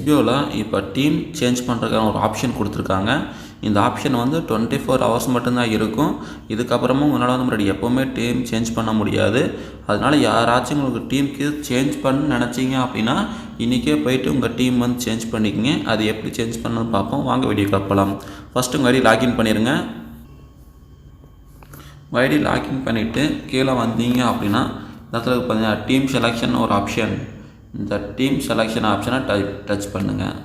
எஸ்பிஓவில் இப்போ team change பண்ணுறதுக்கான ஒரு ஆப்ஷன் கொடுத்துருக்காங்க. இந்த ஆப்ஷன் வந்து டுவெண்ட்டி ஃபோர் ஹவர்ஸ் மட்டும்தான் இருக்கும். இதுக்கப்புறமும் உங்களால் வந்து முன்னாடி எப்போவுமே டீம் சேஞ்ச் பண்ண முடியாது. அதனால் யாராச்சும் உங்களுக்கு டீமுக்கு சேஞ்ச் பண்ண நினச்சிங்க அப்படின்னா இன்றைக்கே போயிட்டு உங்கள் டீம் வந்து சேஞ்ச் பண்ணிக்கங்க. அது எப்படி சேஞ்ச் பண்ணணும்னு பார்ப்போம். வாங்க வீடியோ போகலாம். ஃபஸ்ட்டு உங்கள் ஐடி லாகின் பண்ணிடுங்க ஐடி லாகின் பண்ணிவிட்டு கீழே வந்தீங்க அப்படின்னா இந்த இடத்துல பார்த்தீங்கன்னா டீம் செலெக்ஷன் ஒரு ஆப்ஷன் இந்த டீம் செலெக்ஷன் ஆப்ஷனை டைப் டச் பண்ணுங்கள்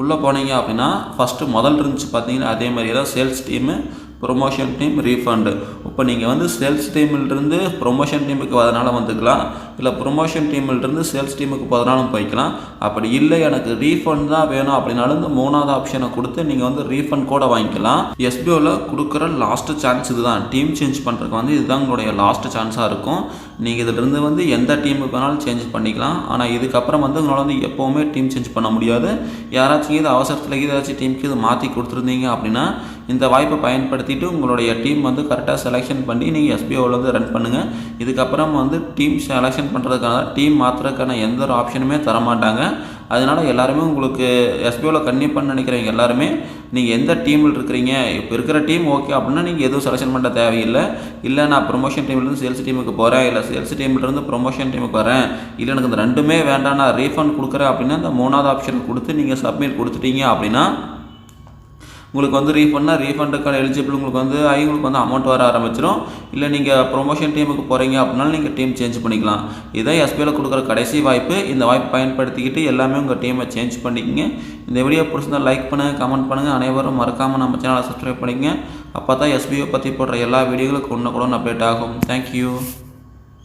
உள்ளே போனீங்க அப்படின்னா ஃபஸ்ட்டு முதல் இருந்துச்சு பார்த்தீங்கன்னா அதே மாதிரி தான் sales team promotion team refund இப்போ நீங்கள் வந்து சேல்ஸ் டீமிலிருந்து ப்ரொமோஷன் டீமுக்கு வரனால வந்துக்கலாம். இல்லை ப்ரொமோஷன் டீம்லேருந்து சேல்ஸ் டீமுக்கு போகிறனாலும் போய்க்கலாம். அப்படி இல்லை எனக்கு ரீஃபண்ட் தான் வேணும் அப்படின்னாலும் இந்த மூணாவது ஆப்ஷனை கொடுத்து நீங்கள் வந்து ரீஃபண்ட் கூட வாங்கிக்கலாம். எஸ்பிஓவில் கொடுக்குற லாஸ்ட்டு சான்ஸ் இதுதான். டீம் சேஞ்ச் பண்ணுறதுக்கு வந்து இதுதான் உங்களுடைய லாஸ்ட் சான்ஸாக இருக்கும். நீங்கள் இதிலிருந்து வந்து எந்த டீமுக்கு வேணாலும் சேஞ்ச் பண்ணிக்கலாம். ஆனால் இதுக்கப்புறம் வந்து உங்களால் வந்து எப்போவுமே டீம் சேஞ்ச் பண்ண முடியாது. யாராச்சும் இது அவசரத்தில் ஏதாச்சும் டீமுக்கு இது மாற்றி கொடுத்துருந்தீங்க அப்படின்னா இந்த வாய்ப்பை பயன்படுத்திட்டு உங்களுடைய டீம் வந்து கரெக்டாக செலெக்ஷன் பண்ணி நீங்கள் எஸ்பிஓவில் வந்து ரன் பண்ணுங்கள் இதுக்கப்புறம் வந்து டீம் செலெக்ஷன் பண்ணுறதுக்கான டீம் மாற்றுறதுக்கான எந்த ஒரு ஆப்ஷனுமே தரமாட்டாங்க. அதனால் எல்லாருமே உங்களுக்கு எஸ்பிஓவில் கன்னியூ பண்ண நினைக்கிறவங்க எல்லாருமே நீங்கள் எந்த டீமில் இருக்கிறீங்க இப்போ இருக்கிற டீம் ஓகே அப்படின்னா நீங்கள் எதுவும் செலெக்ஷன் பண்ண தேவையில்லை. இல்லை நான் ப்ரொமோஷன் டீம்லேருந்து சேல்ஸ் டீமுக்கு போகிறேன் இல்லை சேல்ஸ் டீம்லேருந்து ப்ரொமோஷன் டீமுக்கு வரேன் இல்லை எனக்கு இந்த ரெண்டுமே வேண்டாம் நான் ரீஃபண்ட் கொடுக்குறேன் அப்படின்னா இந்த மூணாவது ஆப்ஷன் கொடுத்து நீங்கள் சப்மிட் கொடுத்துட்டீங்க அப்படின்னா உங்களுக்கு வந்து ரீஃபண்ட்னா ரீஃபண்டுக்கான எலிஜிபிள் உங்களுக்கு வந்து ஆகி உங்களுக்கு வந்து அமௌண்ட் வர ஆரம்பிச்சிடும் இல்லை நீங்கள் ப்ரொமோஷன் டீமுக்கு போகிறீங்க அப்படின்னாலும் நீங்கள் டீம் சேஞ்ச் பண்ணிக்கலாம். இதான் எஸ்பியில் கொடுக்குற கடைசி வாய்ப்பு. இந்த வாய்ப்பு பயன்படுத்திக்கிட்டு எல்லாமே உங்கள் டீமை சேஞ்ச் பண்ணிக்கங்க. இந்த வீடியோ பிடிச்சிருந்தா லைக் பண்ணுங்கள் கமெண்ட் பண்ணுங்கள் அனைவரும் மறக்காமல் நம்ம சேனலை சப்ஸ்கிரைப் பண்ணிக்கங்க. அப்போ தான் எஸ்பிஐ பற்றி போடுற எல்லா வீடியோகளுக்கும் ஒன்று கூட அப்டேட் ஆகும். தேங்க்யூ